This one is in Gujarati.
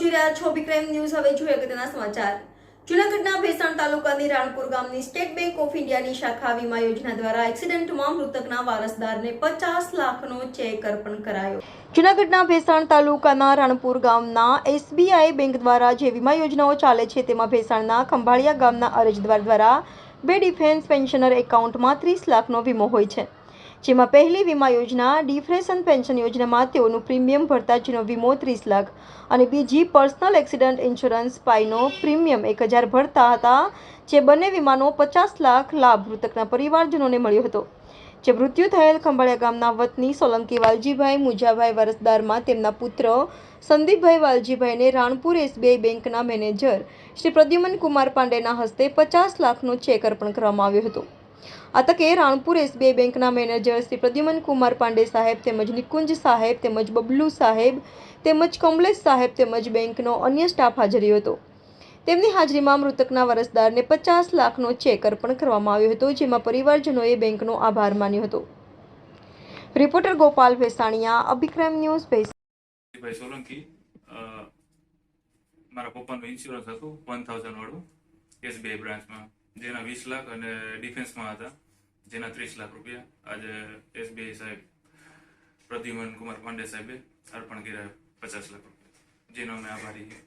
જોઈ રહ્યા છો વિક્રમ ન્યૂઝ હવે જોઈએ અગત્યના સમાચાર. જૂનાગઢના ભેસાણ તાલુકાની રાણપુર ગામની સ્ટેટ બેંક ઓફ ઇન્ડિયાની શાખા વીમા યોજના દ્વારા એક્સિડન્ટમાં મૃતકના વારસદારને પચાસ લાખનો ચેક અર્પણ કરાયો. જૂનાગઢના ભેસાણ તાલુકાના રાણપુર ગામના એસબીઆઈ બેંક દ્વારા જે વીમા યોજનાઓ ચાલે છે, તેમાં ભેસાણના ખંભાળિયા ગામના અરજદાર દ્વારા બે ડિફેન્સ પેન્શનર એકાઉન્ટમાં ત્રીસ લાખનો વીમો હોય છે. જેમાં પહેલી વીમા યોજના ડિફ્રેશન પેન્શન યોજનામાં તેઓનું પ્રીમિયમ ભરતા જેનો વીમો ત્રીસ લાખ અને બીજી પર્સનલ એક્સિડન્ટ ઇન્સ્યોરન્સ પાઈનો પ્રીમિયમ એક હજાર ભરતા હતા, જે બંને વીમાનો પચાસ લાખ લાભ મૃતકના પરિવારજનોને મળ્યો હતો. જે મૃત્યુ થયેલ ખંભાળિયા ગામના વતની સોલંકી વાલજીભાઈ મુજાભાઈ વારસદારમાં તેમના પુત્ર સંદીપભાઈ વાલજીભાઈને રાણપુર એસબીઆઈ બેંકના મેનેજર શ્રી પ્રદ્યુમન કુમાર પાંડેના હસ્તે પચાસ લાખનો ચેક અર્પણ કરવામાં આવ્યો હતો. આ તકે રાણપુર એસબીઆઈ બેંકના મેનેજર શ્રી પ્રદ્યુમન કુમાર પાંડે સાહેબ તેમજ નિકુંજ સાહેબ તેમજ બબલુ સાહેબ તેમજ કમલેશ સાહેબ તેમજ બેંકનો અન્ય સ્ટાફ હાજર હતો. તેમની હાજરીમાં મૃતકના વારસદારને પચાસ લાખનો ચેક અર્પણ કરવામાં આવ્યો હતો, જેમાં પરિવારજનોએ બેંકનો આભાર માન્યો હતો. Reporter Gopal Bhesaniya, Abhikram news Bhesan. ભાઈ સોલંકી મારા પપ્પાનું ઇન્સ્યોરન્સ હતું વન થાઉઝન્ડ વાળું એસબીઆઈ બ્રાન્ચમાં જેના વીસ લાખ અને ડિફેન્સમાં હતા, જેના ત્રીસ લાખ રૂપિયા. આજે એસબીઆઈ સાહેબ પ્રદ્યુમન કુમાર પાંડે સાહેબે અર્પણ કર્યા પચાસ લાખ રૂપિયા. જેનો અમે આભારી છીએ.